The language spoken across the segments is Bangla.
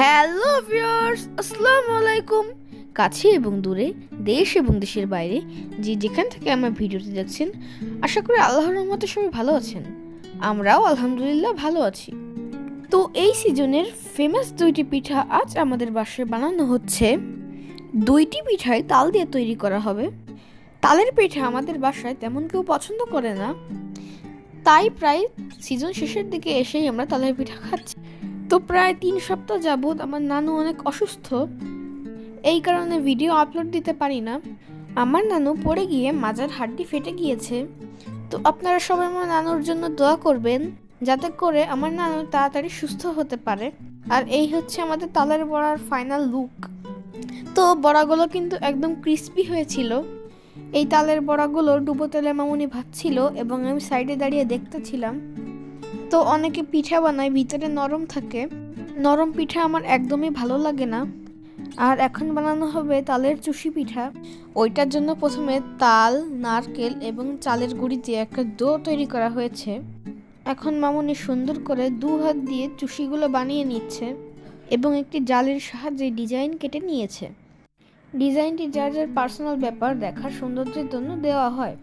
হ্যালো ভিউয়ার্স আসসালামু আলাইকুম কাছে এবং দূরে, দেশ এবং দেশের বাইরে, যে যেখান থেকে আমার ভিডিওটি দেখছেন, আশা করি আল্লাহর রহমতে সবাই ভালো আছেন। আমরাও আলহামদুলিল্লাহ ভালো আছি। তো এই সিজনের ফেমাস দুইটি পিঠা আজ আমাদের বাসায় বানানো হচ্ছে। দুইটি পিঠাই তাল দিয়ে তৈরি করা হবে। তালের পিঠা আমাদের বাসায় তেমন কেউ পছন্দ করে না। তাই প্রায় সিজন শেষের দিকে এসেই আমরা তালের পিঠা খাচ্ছি। তো প্রায় তিন সপ্তাহ যাবৎ আমার নানু অনেক অসুস্থ। এই কারণে ভিডিও আপলোড দিতে পারি না। আমার নানু পড়ে গিয়ে মাজার হাড্ডি ফেটে গিয়েছে। তো আপনারা সবাই আমার নানুর জন্য দোয়া করবেন, যাতে করে আমার নানু তাড়াতাড়ি সুস্থ হতে পারে। আর এই হচ্ছে আমাদের তালের বড়ার ফাইনাল লুক তো বড়াগুলো কিন্তু একদম ক্রিস্পি হয়েছিল। এই তালের বড়াগুলো ডুবো তেলে মামুনি ভাজছিল এবং আমি সাইডে দাঁড়িয়ে দেখতেছিলাম। তো অনেকে পিঠা বানায়, ভিতরে নরম থাকে। নরম পিঠা আমার একদমই ভালো লাগে না। আর এখন বানানো হবে তালের চুষি পিঠা। ওইটার জন্য প্রথমে তাল, নারকেল এবং চালের গুঁড়ি দিয়ে একটা ডো তৈরি করা হয়েছে। এখন মামুনি সুন্দর করে দু হাত দিয়ে চুষিগুলো বানিয়ে নিচ্ছে এবং একটি জালের সাহায্যে ডিজাইন কেটে নিয়েছে। ডিজাইনটি যার যার পার্সোনাল ব্যাপার, দেখার সৌন্দর্যের জন্য দেওয়া হয়।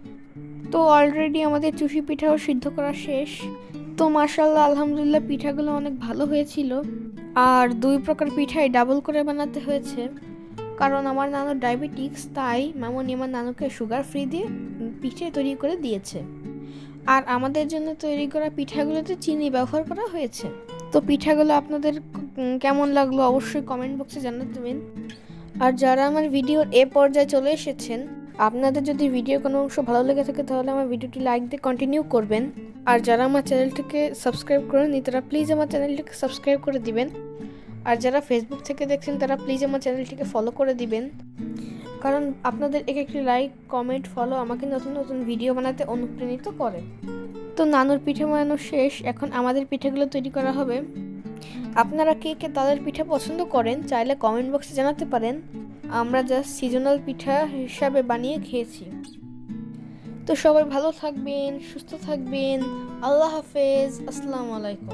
তো অলরেডি আমাদের চুষি পিঠাও সিদ্ধ করা শেষ। তো মার্শাল্লাহ আলহামদুলিল্লাহ পিঠাগুলো অনেক ভালো হয়েছিল। আর দুই প্রকার পিঠাই ডাবল করে বানাতে হয়েছে। কারণ আমার নানুর ডায়াবেটিক্স তাই মামনি আমার নানুকে সুগার ফ্রি দিয়ে পিঠে তৈরি করে দিয়েছে। আর আমাদের জন্য তৈরি করা পিঠাগুলোতে চিনি ব্যবহার করা হয়েছে। তো পিঠাগুলো আপনাদের কেমন লাগল অবশ্যই কমেন্ট বক্সে জানাতে জানাতেবেন আর যারা আমার ভিডিওর এ পর্যায়ে চলে এসেছেন আপনাদের যদি ভিডিও কোনো অংশ ভালো লেগে থাকে, তাহলে আমার ভিডিওটি লাইক দিয়ে কন্টিনিউ করবেন। আর যারা আমার চ্যানেলটিকে সাবস্ক্রাইব করেননি তারা প্লিজ আমার চ্যানেলটিকে সাবস্ক্রাইব করে দিবেন। আর যারা ফেসবুক থেকে দেখছেন, তারা প্লিজ আমার চ্যানেলটিকে ফলো করে দিবেন। কারণ আপনাদের এক একটি লাইক কমেন্ট ফলো আমাকে নতুন নতুন ভিডিও বানাতে অনুপ্রাণিত করে। তো নানুর পিঠে বানানো শেষ, এখন আমাদের পিঠেগুলো তৈরি করা হবে। আপনারা কে কে তাদের পিঠে পছন্দ করেন, চাইলে কমেন্ট বক্সে জানাতে পারেন। আমরা জাস্ট সিজনাল পিঠা হিসাবে বানিয়ে খেয়েছি। তো সবাই ভালো থাকবেন, সুস্থ থাকবেন। আল্লাহ হাফেজ, আসসালামু আলাইকুম।